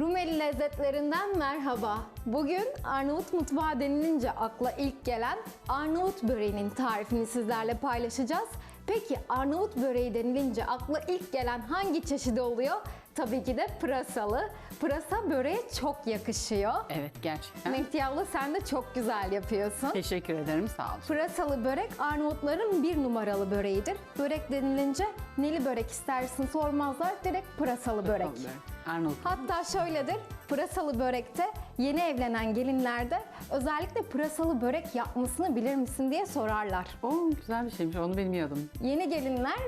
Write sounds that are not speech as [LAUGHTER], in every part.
Rumeli lezzetlerinden merhaba. Bugün Arnavut mutfağı denilince akla ilk gelen Arnavut böreğinin tarifini sizlerle paylaşacağız. Peki Arnavut böreği denilince akla ilk gelen hangi çeşidi oluyor? Tabii ki de pırasalı. Pırasa böreğe çok yakışıyor. Evet gerçekten. Mehdi abla sen de çok güzel yapıyorsun. Teşekkür ederim sağ olun. Pırasalı börek Arnavutların bir numaralı böreğidir. Börek denilince neli börek istersin sormazlar. Direkt pırasalı börek. Arnavut. Hatta şöyledir, pırasalı börekte yeni evlenen gelinlerde özellikle pırasalı börek yapmasını bilir misin diye sorarlar. Oo güzel bir şeymiş onu bilmiyordum. Yeni gelinler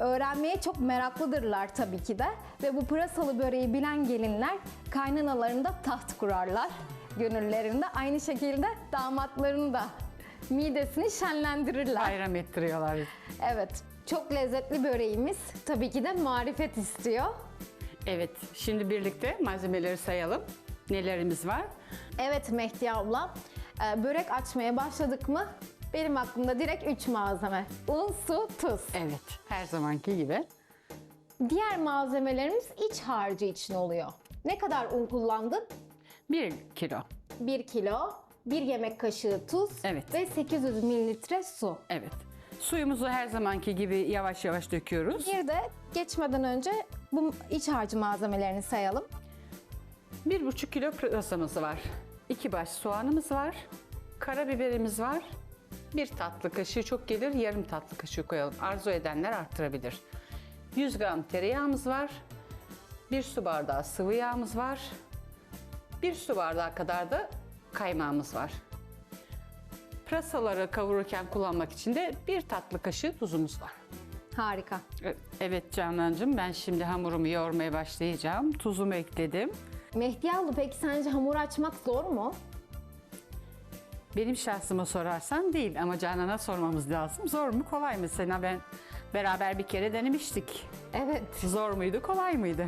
öğrenmeye çok meraklıdırlar tabii ki de ve bu pırasalı böreği bilen gelinler kaynanalarında taht kurarlar gönüllerinde. Aynı şekilde damatların da midesini şenlendirirler. Bayram ettiriyorlar. Evet, çok lezzetli böreğimiz tabii ki de marifet istiyor. Evet şimdi birlikte malzemeleri sayalım. Nelerimiz var? Evet Mehdi abla, e, börek açmaya başladık mı benim aklımda direkt 3 malzeme. Un, su, tuz. Evet her zamanki gibi. Diğer malzemelerimiz iç harcı için oluyor. Ne kadar un kullandın? 1 kilo. 1 kilo, 1 yemek kaşığı tuz Evet. ve 800 mililitre su. Evet. Suyumuzu her zamanki gibi yavaş yavaş döküyoruz. Bir de geçmeden önce bu iç harcı malzemelerini sayalım. 1,5 kilo pırasamız var. 2 baş soğanımız var. Karabiberimiz var. Bir tatlı kaşığı çok gelir, yarım tatlı kaşığı koyalım. Arzu edenler arttırabilir. 100 gram tereyağımız var. 1 su bardağı sıvı yağımız var. 1 su bardağı kadar da kaymağımız var. Pırasaları kavururken kullanmak için de bir tatlı kaşığı tuzumuz var. Harika. Evet Canancığım ben şimdi hamurumu yoğurmaya başlayacağım. Tuzumu ekledim. Mehdi abla peki sence hamur açmak zor mu? Benim şahsıma sorarsan değil ama Canan'a sormamız lazım. Zor mu kolay mı? Sena ben beraber bir kere denemiştik. Evet. Zor muydu kolay mıydı?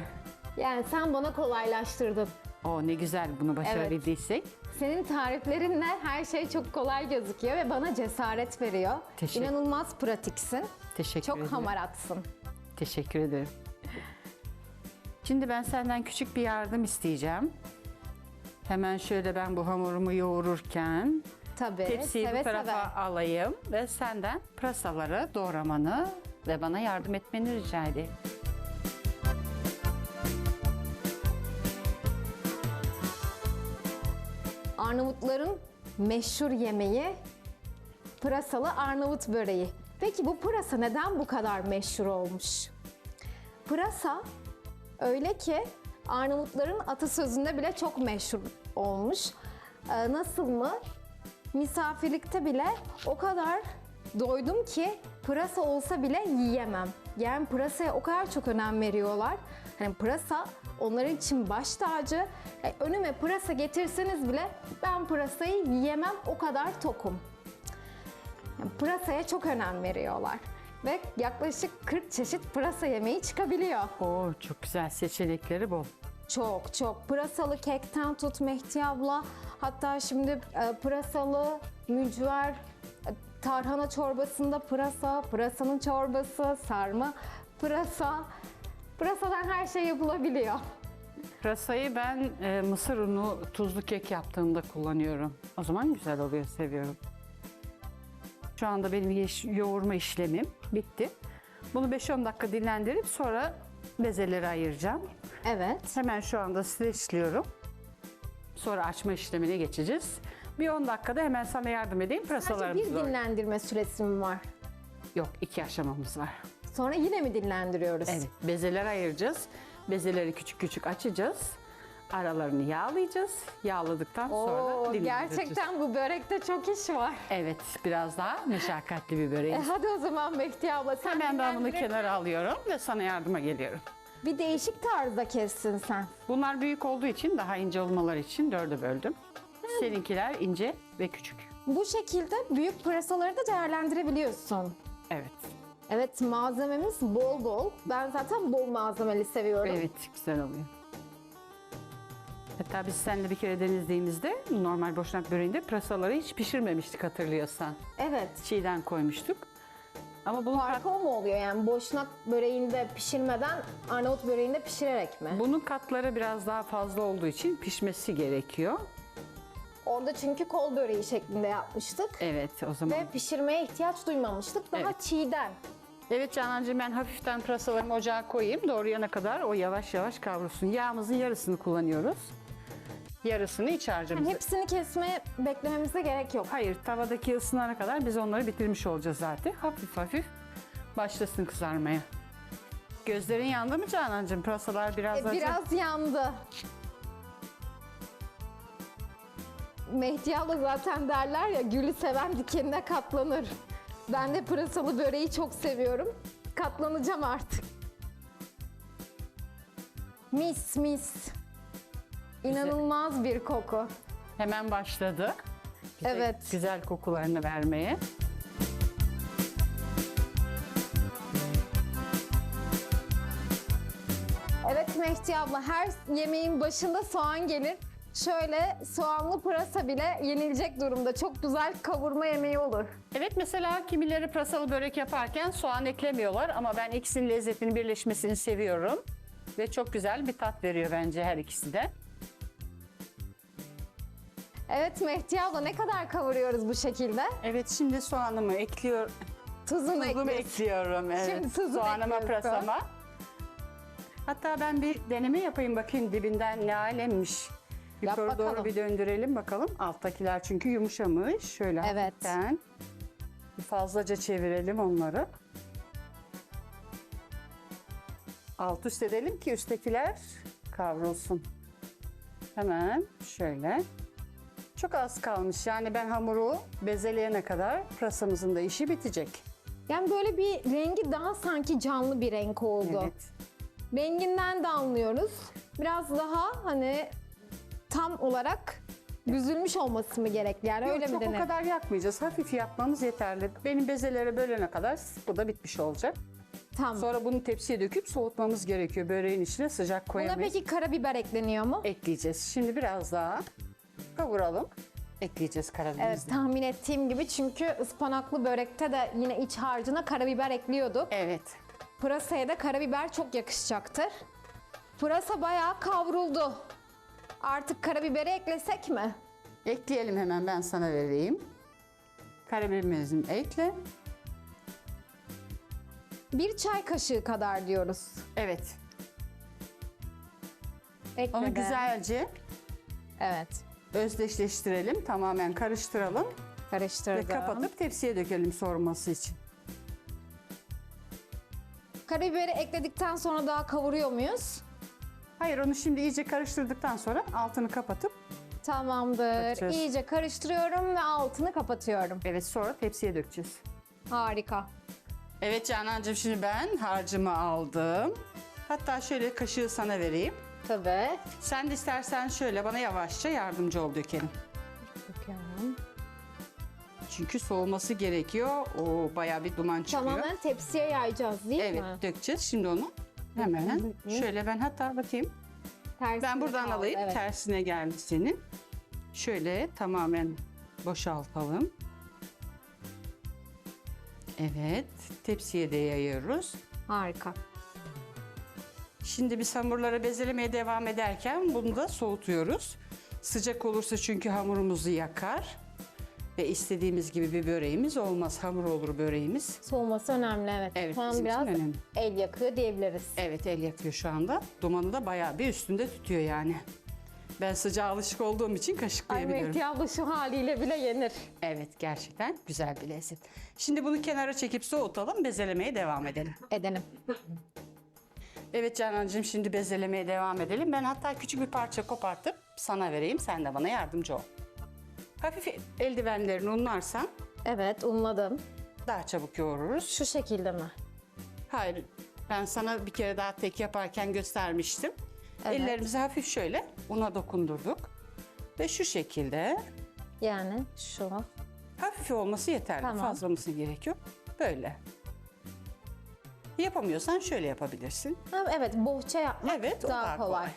Yani sen bana kolaylaştırdın. O ne güzel bunu başarabildiysek. Senin tariflerinle her şey çok kolay gözüküyor ve bana cesaret veriyor. Teşekkür- İnanılmaz pratiksin. Teşekkür Çok ederim. hamaratsın. Teşekkür ederim. Şimdi ben senden küçük bir yardım isteyeceğim. Hemen şöyle ben bu hamurumu yoğururken Tabii. tepsiyi seve bu tarafa seve. alayım ve senden pırasaları doğramanı ve bana yardım etmeni rica edeyim. Arnavutların meşhur yemeği pırasalı Arnavut böreği. Peki bu pırasa neden bu kadar meşhur olmuş? Pırasa öyle ki Arnavutların atasözünde bile çok meşhur olmuş. Ee, nasıl mı? Misafirlikte bile o kadar doydum ki pırasa olsa bile yiyemem. Yani pırasaya o kadar çok önem veriyorlar. Hani pırasa onların için baş tacı. E, önüme pırasa getirseniz bile ben pırasayı yiyemem o kadar tokum. Pırasaya çok önem veriyorlar. Ve yaklaşık 40 çeşit pırasa yemeği çıkabiliyor. Oo çok güzel seçenekleri bol. Çok çok. Pırasalı kekten tut Mehdi abla. Hatta şimdi e, pırasalı mücver, e, tarhana çorbasında pırasa, pırasanın çorbası, sarma, pırasa. Pırasadan her şey yapılabiliyor. Pırasayı ben e, mısır unu tuzlu kek yaptığımda kullanıyorum. O zaman güzel oluyor, seviyorum. Şu anda benim yoğurma işlemim bitti. Bunu 5-10 dakika dinlendirip sonra bezeleri ayıracağım. Evet. Hemen şu anda streçliyorum. Sonra açma işlemine geçeceğiz. Bir 10 dakikada hemen sana yardım edeyim. Sadece Pırasalarımız bir var. dinlendirme süresi mi var? Yok, iki aşamamız var. Sonra yine mi dinlendiriyoruz? Evet, bezeleri ayıracağız. Bezeleri küçük küçük açacağız. Aralarını yağlayacağız. Yağladıktan sonra Oo, dinlendireceğiz. gerçekten bu börekte çok iş var. Evet, biraz daha meşakkatli bir böreği. E hadi o zaman Mehdi abla sen Hemen ben bunu kenara alıyorum ve sana yardıma geliyorum. Bir değişik tarzda kessin sen. Bunlar büyük olduğu için daha ince olmaları için dörde böldüm. Seninkiler ince ve küçük. Bu şekilde büyük pırasaları da değerlendirebiliyorsun. Evet. Evet malzememiz bol bol. Ben zaten bol malzemeli seviyorum. Evet, güzel oluyor. Hatta biz seninle bir kere denizliğimizde normal boşnak böreğinde pırasaları hiç pişirmemiştik hatırlıyorsan. Evet. Çiğden koymuştuk. Ama bunun, Farkı o mu oluyor yani boşnak böreğinde pişirmeden Arnavut böreğinde pişirerek mi? bunun katları biraz daha fazla olduğu için pişmesi gerekiyor. Orada çünkü kol böreği şeklinde yapmıştık. Evet o zaman. Ve pişirmeye ihtiyaç duymamıştık. Daha Evet. çiğden. Evet Canancığım ben hafiften pırasalarımı ocağa koyayım. Doğru yana kadar o yavaş yavaş kavrulsun. Yağımızın yarısını kullanıyoruz. Yarısını iç harcımızı. Yani hepsini kesmeye beklememize gerek yok. Hayır tavadaki ısınana kadar biz onları bitirmiş olacağız zaten. Hafif hafif başlasın kızarmaya. Gözlerin yandı mı Canancığım? Pırasalar biraz E, acı. biraz yandı. Mehdi abla zaten derler ya gülü seven dikenine katlanır. Ben de pırasalı böreği çok seviyorum. Katlanacağım artık. Mis mis. İnanılmaz bir koku. Hemen başladı. Bize Evet. Güzel kokularını vermeye. Evet Mehdi abla her yemeğin başında soğan gelir. Şöyle soğanlı pırasa bile yenilecek durumda. Çok güzel kavurma yemeği olur. Evet mesela kimileri pırasalı börek yaparken soğan eklemiyorlar ama ben ikisinin lezzetinin birleşmesini seviyorum. Ve çok güzel bir tat veriyor bence her ikisi de. Evet Mehdi abla ne kadar kavuruyoruz bu şekilde? Evet şimdi soğanımı ekliyor, Tuzunu tuzumu ekliyoruz. ekliyorum. Evet. Şimdi tuzunu Soğanıma, ekliyorsun. pırasama. Hatta ben bir deneme yapayım bakayım dibinden ne alemmiş. Yap Yukarı doğru bakalım. bir döndürelim bakalım. Alttakiler çünkü yumuşamış. Şöyle Evet. hafiften bir fazlaca çevirelim onları. Alt üst edelim ki üsttekiler kavrulsun. Hemen şöyle. Çok az kalmış. Yani ben hamuru bezeleyene kadar pırasamızın da işi bitecek. Yani böyle bir rengi daha sanki canlı bir renk oldu. Evet. Renginden de anlıyoruz. Biraz daha hani tam olarak büzülmüş olması mı gerekli? Yani öyle Yok, mi çok denir? o kadar yakmayacağız. Hafif yakmamız yeterli. Benim bezelere bölene kadar bu da bitmiş olacak. Tamam. Sonra bunu tepsiye döküp soğutmamız gerekiyor. Böreğin içine sıcak Buna koyamayız. peki karabiber ekleniyor mu? Ekleyeceğiz. Şimdi biraz daha kavuralım. Ekleyeceğiz karabiberimizi. Evet tahmin ettiğim gibi çünkü ıspanaklı börekte de yine iç harcına karabiber ekliyorduk. Evet. Pırasaya da karabiber çok yakışacaktır. Pırasa bayağı kavruldu. Artık karabiberi eklesek mi? Ekleyelim hemen ben sana vereyim. Karabiberimizi ekle. Bir çay kaşığı kadar diyoruz. Evet. Ekle Onu de. güzelce Evet. Özdeşleştirelim. Tamamen karıştıralım. Karıştırdım. Ve kapatıp tepsiye dökelim soğuması için. Karabiberi ekledikten sonra daha kavuruyor muyuz? Hayır onu şimdi iyice karıştırdıktan sonra altını kapatıp Tamamdır. Bakacağız. İyice karıştırıyorum ve altını kapatıyorum. evet sonra tepsiye dökeceğiz. Harika. Evet Canancığım şimdi ben harcımı aldım. Hatta şöyle kaşığı sana vereyim. Tabii. Sen de istersen şöyle bana yavaşça yardımcı ol dökelim. Bakıyorum. Çünkü soğuması gerekiyor. O bayağı bir duman çıkıyor. Tamamen tepsiye yayacağız değil Evet mi? dökeceğiz şimdi onu. Hemen şöyle ben hatta bakayım. Tersine Ben buradan kaldı, alayım. Evet. Tersine geldi senin. Şöyle tamamen boşaltalım. Evet, tepsiye de yayıyoruz. Harika. Şimdi biz hamurlara bezelemeye devam ederken bunu da soğutuyoruz. Sıcak olursa çünkü hamurumuzu yakar. Ve istediğimiz gibi bir böreğimiz olmaz. Hamur olur böreğimiz. Soğuması önemli evet. Evet, Şu an bizim için biraz önemli. el yakıyor diyebiliriz. Evet el yakıyor şu anda. Dumanı da bayağı bir üstünde tutuyor yani. Ben sıcağa alışık olduğum için Ay kaşıklayabiliyorum. Mehdi abla şu haliyle bile yenir. Evet gerçekten güzel bir lezzet. Şimdi bunu kenara çekip soğutalım bezelemeye devam edelim. Edelim. Evet Canancığım şimdi bezelemeye devam edelim. Ben hatta küçük bir parça kopartıp sana vereyim sen de bana yardımcı ol. Hafif eldivenlerini unlarsan Evet unladım. daha çabuk yoğururuz. Şu şekilde mi? Hayır ben sana bir kere daha tek yaparken göstermiştim. Evet. Ellerimizi hafif şöyle una dokundurduk. Ve şu şekilde Yani şu. hafif olması yeterli. Tamam. Fazla olması gerekiyor. Böyle. Yapamıyorsan şöyle yapabilirsin. Ha, evet bohça yapmak Evet o daha, kolay.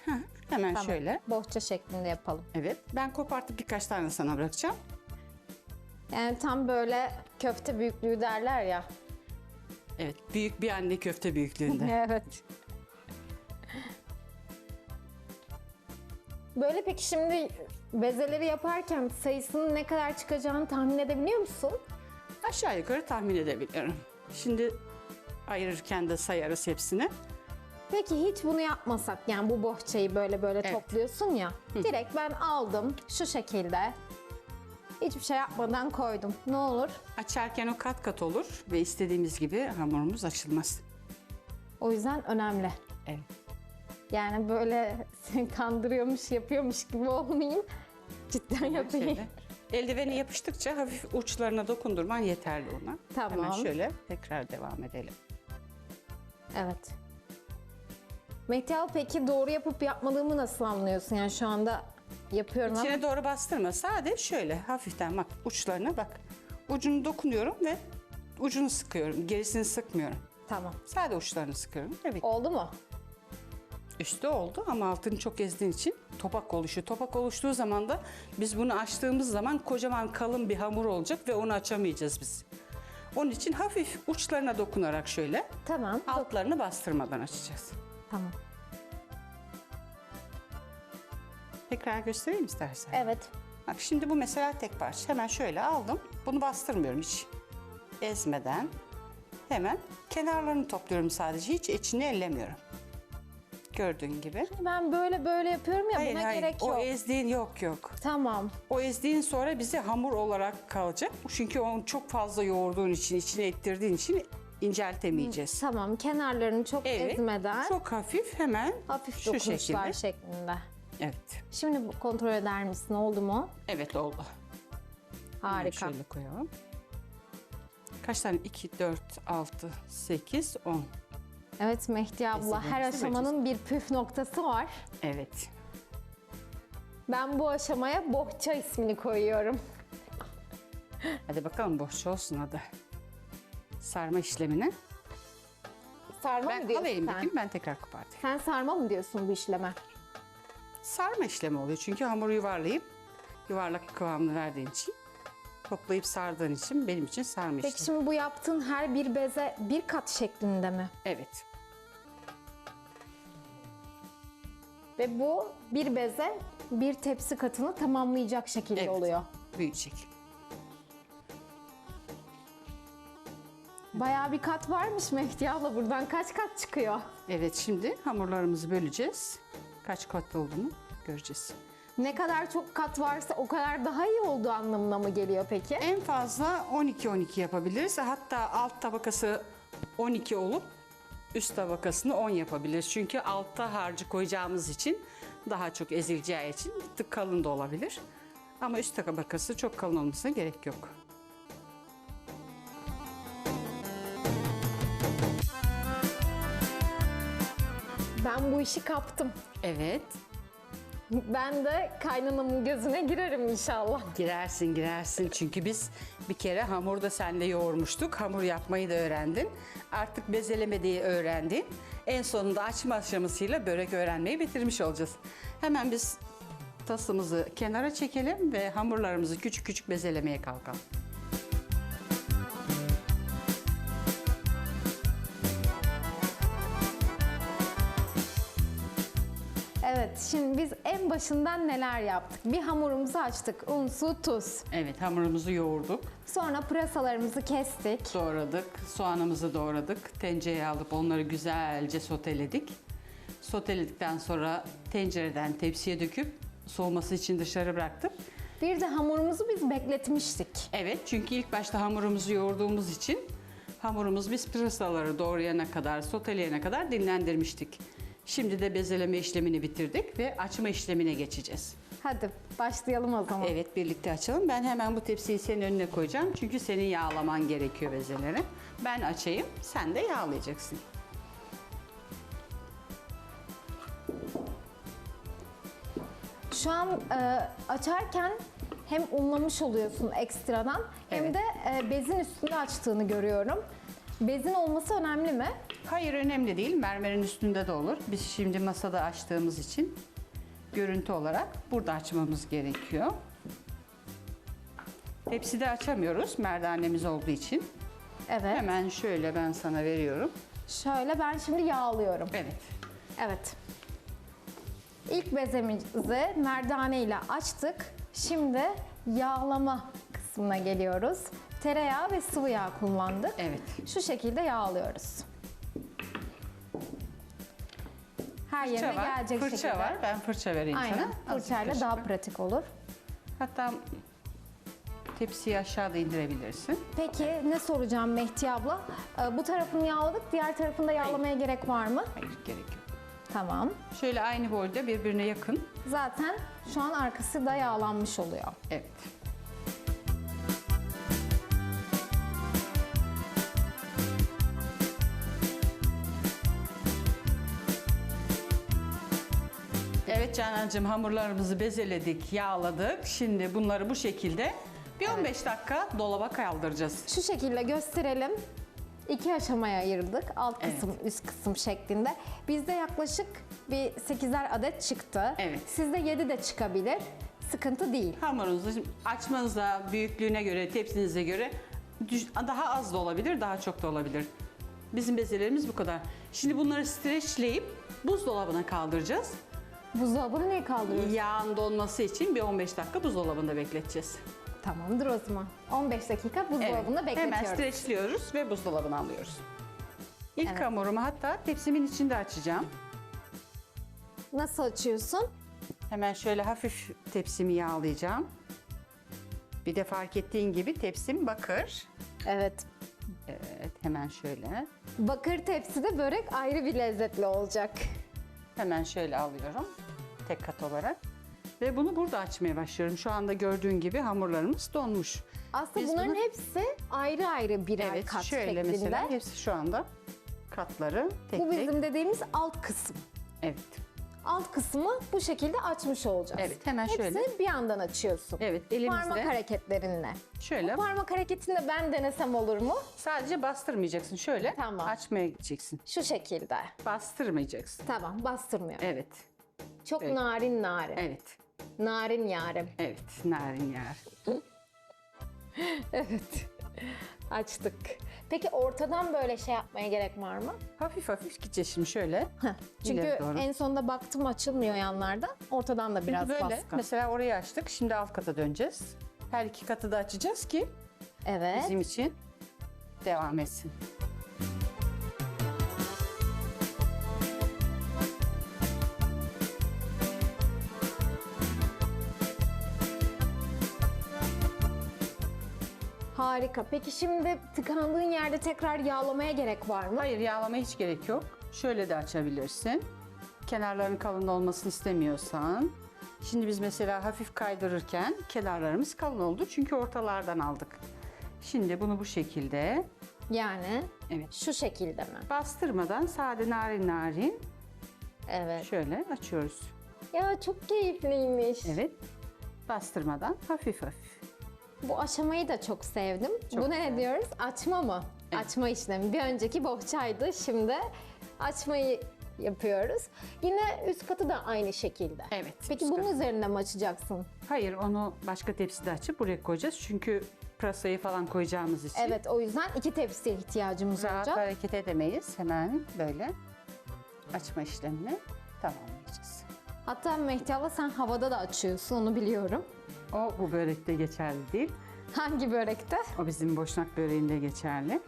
Hemen Tamam. şöyle. Bohça şeklinde yapalım. Evet. Ben kopartıp birkaç tane sana bırakacağım. Yani tam böyle köfte büyüklüğü derler ya. Evet, büyük bir anne köfte büyüklüğünde. [LAUGHS] Evet. Böyle peki şimdi bezeleri yaparken sayısının ne kadar çıkacağını tahmin edebiliyor musun? Aşağı yukarı tahmin edebiliyorum. Şimdi ayırırken de sayarız hepsini. Peki hiç bunu yapmasak yani bu bohçayı böyle böyle Evet. topluyorsun ya. Direkt ben aldım şu şekilde. Hiçbir şey yapmadan koydum. Ne olur? Açarken o kat kat olur ve istediğimiz gibi hamurumuz açılmaz. O yüzden önemli. Evet. Yani böyle seni [LAUGHS] kandırıyormuş, yapıyormuş gibi olmayayım. Cidden yapayım. Şöyle. Eldiveni yapıştıkça hafif uçlarına dokundurman yeterli ona. Tamam. Hemen şöyle tekrar devam edelim. Evet. Mehtiyal peki doğru yapıp yapmadığımı nasıl anlıyorsun? Yani şu anda yapıyorum ama İçine doğru bastırma. Sadece şöyle hafiften bak uçlarına bak. Ucunu dokunuyorum ve ucunu sıkıyorum. Gerisini sıkmıyorum. tamam. Sadece uçlarını sıkıyorum. Evet. Oldu mu? Üstü oldu ama altını çok ezdiğin için topak oluşuyor. Topak oluştuğu zaman da biz bunu açtığımız zaman kocaman kalın bir hamur olacak ve onu açamayacağız biz. Onun için hafif uçlarına dokunarak şöyle Tamam. altlarını bastırmadan açacağız. Tamam. Tekrar göstereyim istersen. Evet. Bak şimdi bu mesela tek parça. Hemen şöyle aldım. Bunu bastırmıyorum hiç. Ezmeden. Hemen kenarlarını topluyorum sadece. Hiç içini ellemiyorum. Gördüğün gibi. Ben böyle böyle yapıyorum ya buna gerek O yok. ezdiğin yok yok. Tamam. O ezdiğin sonra bize hamur olarak kalacak. Çünkü onu çok fazla yoğurduğun için, içine ettirdiğin için inceltemeyeceğiz. Tamam. Kenarlarını çok Evet. ezmeden Çok hafif hemen hafif şu dokunuşlar şekilde. şeklinde. Evet. Şimdi bu kontrol eder misin? Oldu mu? Evet oldu. Harika. Şöyle koyalım. Kaç tane? 2, 4, 6, 8, 10. Evet Mehdi abla Kesinlikle her aşamanın bir püf noktası var. Evet. Ben bu aşamaya bohça ismini koyuyorum. Hadi bakalım boşça olsun hadi. Sarma işlemini. Sarma Ben mı diyorsun alayım sen? bakayım ben tekrar kopartayım. Sen sarma mı diyorsun bu işleme? Sarma işlemi oluyor çünkü hamuru yuvarlayıp yuvarlak kıvamını verdiğin için toplayıp sardığın için benim için sarma Peki şimdi bu yaptığın her bir beze bir kat şeklinde mi? Evet. Ve bu bir beze bir tepsi katını tamamlayacak şekilde Evet. oluyor. Büyüyecek. Bayağı bir kat varmış Mehdi abla. Buradan kaç kat çıkıyor? Evet şimdi hamurlarımızı böleceğiz. Kaç kat olduğunu göreceğiz. Ne kadar çok kat varsa o kadar daha iyi olduğu anlamına mı geliyor peki? En fazla 12-12 yapabiliriz. Hatta alt tabakası 12 olup üst tabakasını 10 yapabiliriz. Çünkü altta harcı koyacağımız için daha çok ezileceği için bir tık kalın da olabilir. Ama üst tabakası çok kalın olmasına gerek yok. Ben bu işi kaptım. Evet. Ben de kaynanamın gözüne girerim inşallah. Girersin girersin çünkü biz bir kere hamurda senle yoğurmuştuk. Hamur yapmayı da öğrendin. Artık bezelemeyi öğrendin. En sonunda açma aşamasıyla börek öğrenmeyi bitirmiş olacağız. Hemen biz tasımızı kenara çekelim ve hamurlarımızı küçük küçük bezelemeye kalkalım. Evet, şimdi biz en başından neler yaptık? Bir hamurumuzu açtık. Un, su, tuz. Evet hamurumuzu yoğurduk, Sonra pırasalarımızı kestik. doğradık, soğanımızı doğradık. Tencereye alıp onları güzelce soteledik. Soteledikten sonra tencereden tepsiye döküp soğuması için dışarı bıraktık. Bir de hamurumuzu biz bekletmiştik. Evet çünkü ilk başta hamurumuzu yoğurduğumuz için hamurumuz biz pırasaları doğrayana kadar, soteleyene kadar dinlendirmiştik. Şimdi de bezeleme işlemini bitirdik ve açma işlemine geçeceğiz. Hadi başlayalım o zaman. Evet birlikte açalım. Ben hemen bu tepsiyi senin önüne koyacağım. Çünkü senin yağlaman gerekiyor bezeleri. Ben açayım, sen de yağlayacaksın. Şu an e, açarken hem unlamış oluyorsun ekstradan hem Evet. de e, bezin üstünde açtığını görüyorum. Bezin olması önemli mi? Hayır önemli değil. Mermerin üstünde de olur. Biz şimdi masada açtığımız için görüntü olarak burada açmamız gerekiyor. Tepside açamıyoruz merdanemiz olduğu için. Evet. Hemen şöyle ben sana veriyorum. Şöyle ben şimdi yağlıyorum. Evet. Evet. İlk bezemizi merdane ile açtık. Şimdi yağlama kısmına geliyoruz. Tereyağı ve sıvı yağ kullandık. Evet. Şu şekilde yağlıyoruz. Her Fırça yerine var. gelecek fırça şekilde. var. Ben fırça vereyim Aynen. sana. Bir Fırçayla daha pratik olur. Hatta tepsiyi aşağıda indirebilirsin. Peki ne soracağım Mehdi abla? Ee, Bu tarafını yağladık, diğer tarafını da yağlamaya gerek var mı? Hayır gerek yok. Tamam. Şöyle aynı boyda birbirine yakın. Zaten şu an arkası da yağlanmış oluyor. Evet. Evet Canancığım hamurlarımızı bezeledik, yağladık. Şimdi bunları bu şekilde bir 15 dakika dolaba kaldıracağız. Şu şekilde gösterelim. İki aşamaya ayırdık. Alt kısım, üst kısım şeklinde. Bizde yaklaşık bir 8'er adet çıktı. Evet. Sizde 7 de çıkabilir. Sıkıntı değil. Hamurunuzu şimdi açmanıza, büyüklüğüne göre, tepsinize göre düş- daha az da olabilir, daha çok da olabilir. Bizim bezelerimiz bu kadar. Şimdi bunları streçleyip buzdolabına kaldıracağız. Buzdolabını niye kaldırıyoruz? Yağın donması için bir 15 dakika buzdolabında bekleteceğiz. Tamamdır o zaman. 15 dakika buzdolabında Hemen bekletiyoruz. streçliyoruz ve buzdolabına alıyoruz. İlk Evet. hamurumu hatta tepsimin içinde açacağım. Nasıl açıyorsun? Hemen şöyle hafif tepsimi yağlayacağım. Bir de fark ettiğin gibi tepsim bakır. Evet. Evet hemen şöyle. Bakır tepside börek ayrı bir lezzetli olacak. Hemen şöyle alıyorum. Tek kat olarak. Ve bunu burada açmaya başlıyorum. Şu anda gördüğün gibi hamurlarımız donmuş. Aslında Biz bunların bunu- hepsi ayrı ayrı birer Evet kat şöyle şeklinde. mesela hepsi şu anda katları tek Bu tek. bizim dediğimiz alt kısım. Evet. Alt kısmı bu şekilde açmış olacağız. Evet, hemen Hepsini şöyle. bir yandan açıyorsun. Evet Parmak hareketlerinle. şöyle Parmak hareketini de ben denesem olur mu? sadece bastırmayacaksın. Şöyle Tamam. açmaya gideceksin. Şu şekilde. Bastırmayacaksın. Tamam bastırmıyor. Evet. Çok Evet. narin narin. Evet. Narin yarim. Evet. Narin yer. Evet. Açtık. Peki ortadan böyle şey yapmaya gerek var mı? Hafif hafif gideceğiz şimdi şöyle. Heh, Çünkü İleri doğru. en sonunda baktım açılmıyor yanlardan. Ortadan da biraz böyle baskı. mesela orayı açtık. Şimdi alt kata döneceğiz. Her iki katı da açacağız ki Evet. bizim için devam etsin. Harika. Peki şimdi tıkandığın yerde tekrar yağlamaya gerek var mı? Hayır yağlamaya hiç gerek yok. Şöyle de açabilirsin. Kenarların kalın olmasını istemiyorsan. Şimdi biz mesela hafif kaydırırken kenarlarımız kalın oldu çünkü ortalardan aldık. Şimdi bunu bu şekilde Yani evet şu şekilde mi? bastırmadan sade narin narin Evet. şöyle açıyoruz. Ya çok keyifliymiş. Evet. Bastırmadan hafif hafif. Bu aşamayı da çok sevdim. Çok Bu ne diyoruz? Açma mı? Evet. Açma işlemi. Bir önceki bohçaydı. Şimdi açmayı yapıyoruz. Yine üst katı da aynı şekilde. Evet. Peki bunun kat- üzerinde mi açacaksın? Hayır onu başka tepside açıp buraya koyacağız. Çünkü pırasayı falan koyacağımız için. Evet o yüzden iki tepsiye ihtiyacımız Rahat olacak. hareket edemeyiz. Hemen böyle açma işlemini tamamlayacağız. Hatta Mehdi abla sen havada da açıyorsun onu biliyorum. O bu börekte geçerli değil. Hangi börekte? O bizim boşnak böreğinde geçerli.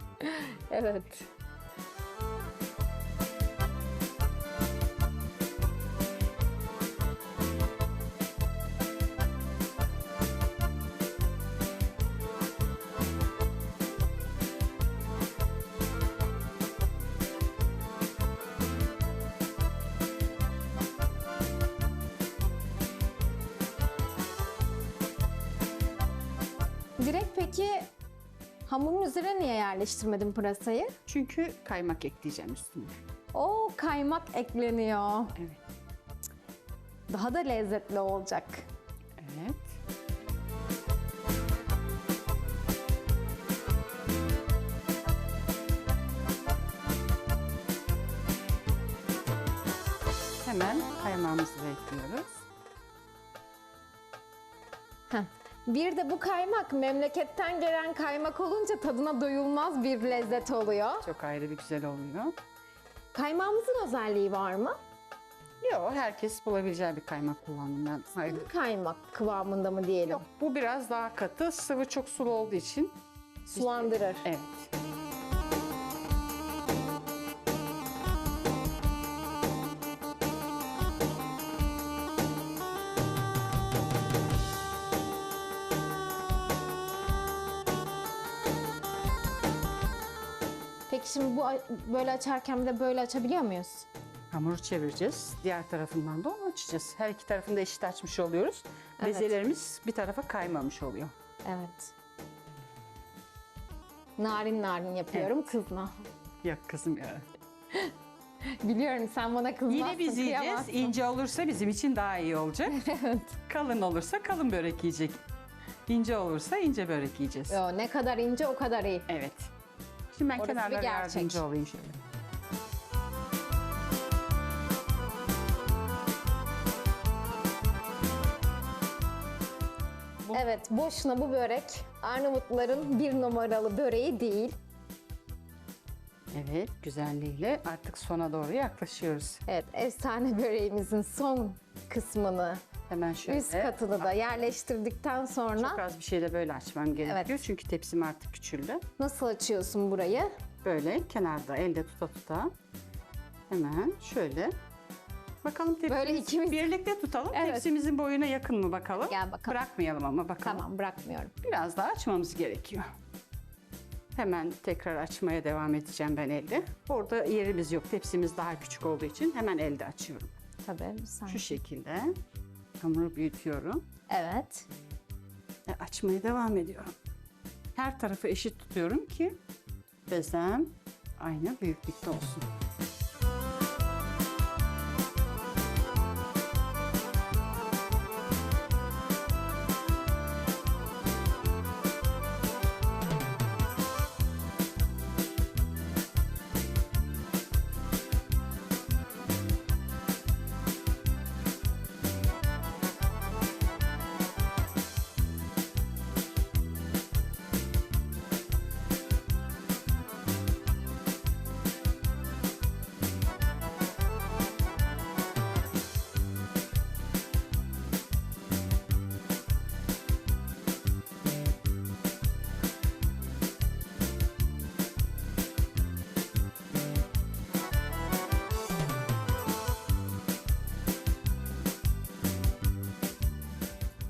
Evet. Peki hamurun üzerine niye yerleştirmedin pırasayı? Çünkü kaymak ekleyeceğim üstüne. O kaymak ekleniyor. Evet. Daha da lezzetli olacak. Evet. Hemen kaymağımızı da ekliyoruz. Heh. Bir de bu kaymak memleketten gelen kaymak olunca tadına doyulmaz bir lezzet oluyor. Çok ayrı bir güzel oluyor. Kaymağımızın özelliği var mı? Yok herkes bulabileceği bir kaymak kullandım ben. Ayrı. Kaymak kıvamında mı diyelim? Yok bu biraz daha katı. Sıvı çok sulu olduğu için. Sulandırır. Evet. Şimdi bu böyle açarken bir de böyle açabiliyor muyuz? Hamuru çevireceğiz. Diğer tarafından da onu açacağız. Her iki tarafını da eşit açmış oluyoruz. Evet. Bezelerimiz bir tarafa kaymamış oluyor. Evet. Narin narin yapıyorum kızma. Yok kızım ya. [LAUGHS] Biliyorum sen bana kızmazsın. Yine biz yiyeceğiz. İnce olursa bizim için daha iyi olacak. [LAUGHS] Kalın olursa kalın börek yiyecek. İnce olursa ince börek yiyeceğiz. Yo, ne kadar ince o kadar iyi. Evet. Şimdi ben Orası bir gerçek. yardımcı olayım şöyle. Evet boşuna bu börek Arnavutların bir numaralı böreği değil. Evet, güzelliğiyle artık sona doğru yaklaşıyoruz. Evet efsane böreğimizin son kısmını Hemen şöyle. üst katını da yerleştirdikten sonra Çok az bir şeyle böyle açmam gerekiyor. Evet. Çünkü tepsim artık küçüldü. nasıl açıyorsun burayı? Böyle kenarda elde tuta tuta. Hemen şöyle. Bakalım tepsimiz. Böyle ikimiz- Birlikte tutalım. Evet. Tepsimizin boyuna yakın mı bakalım? Gel bakalım. Bırakmayalım ama bakalım. Tamam bırakmıyorum. Biraz daha açmamız gerekiyor. Hemen tekrar açmaya devam edeceğim ben elde. Orada yerimiz yok. Tepsimiz daha küçük olduğu için hemen elde açıyorum. Tabii bir saniye. Şu şekilde hamuru büyütüyorum. Evet. Ve açmaya devam ediyorum. Her tarafı eşit tutuyorum ki bezem aynı büyüklükte olsun.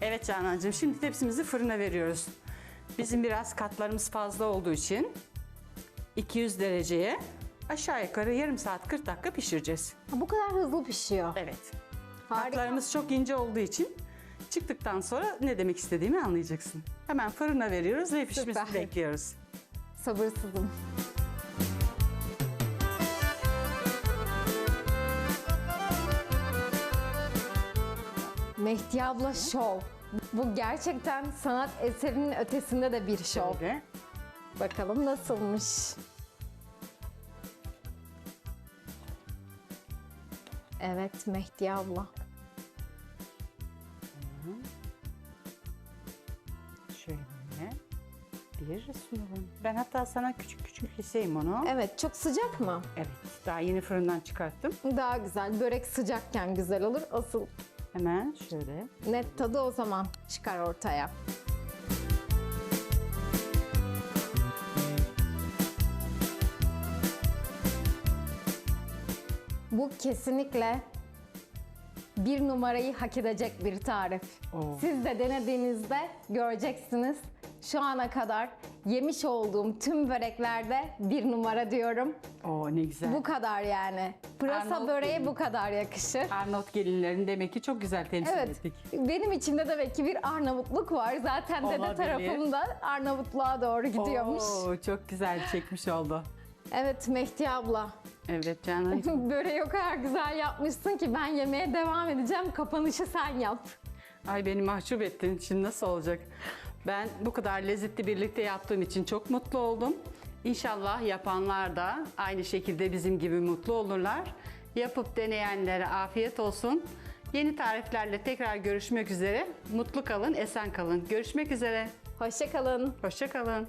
Evet Canancığım şimdi tepsimizi fırına veriyoruz. Bizim biraz katlarımız fazla olduğu için 200 dereceye aşağı yukarı yarım saat 40 dakika pişireceğiz. Ha, bu kadar hızlı pişiyor. Evet. Harika. Katlarımız çok ince olduğu için çıktıktan sonra ne demek istediğimi anlayacaksın. Hemen fırına veriyoruz ve pişmesini Süper. bekliyoruz. Sabırsızım. Mehdi abla şov. Bu gerçekten sanat eserinin ötesinde de bir şov. Şöyle. Bakalım nasılmış. Evet Mehdi abla. Şöyle bir sunalım. Ben hatta sana küçük küçük keseyim onu. Evet çok sıcak mı? Evet. Daha yeni fırından çıkarttım. Daha güzel. Börek sıcakken güzel olur. Asıl Hemen şöyle. net tadı o zaman çıkar ortaya. Bu kesinlikle bir numarayı hak edecek bir tarif. Oo. Siz de denediğinizde göreceksiniz. Şu ana kadar yemiş olduğum tüm böreklerde bir numara diyorum. Oo ne güzel. Bu kadar yani. Pırasa Arnavut böreği gelini. bu kadar yakışır. Arnavut gelinlerini demek ki çok güzel temsil Evet. ettik. Benim içimde demek ki bir Arnavutluk var. Zaten dede Olabilir. tarafım da Arnavutluğa doğru gidiyormuş. Oo, çok güzel çekmiş oldu. Evet Mehdi abla. Evet [LAUGHS] Canan. Böreği o kadar güzel yapmışsın ki ben yemeğe devam edeceğim. Kapanışı sen yap. Ay beni mahcup ettin. Şimdi nasıl olacak? Ben bu kadar lezzetli birlikte yaptığım için çok mutlu oldum. İnşallah yapanlar da aynı şekilde bizim gibi mutlu olurlar. Yapıp deneyenlere afiyet olsun. Yeni tariflerle tekrar görüşmek üzere. Mutlu kalın, esen kalın. Görüşmek üzere. Hoşçakalın. Hoşça kalın.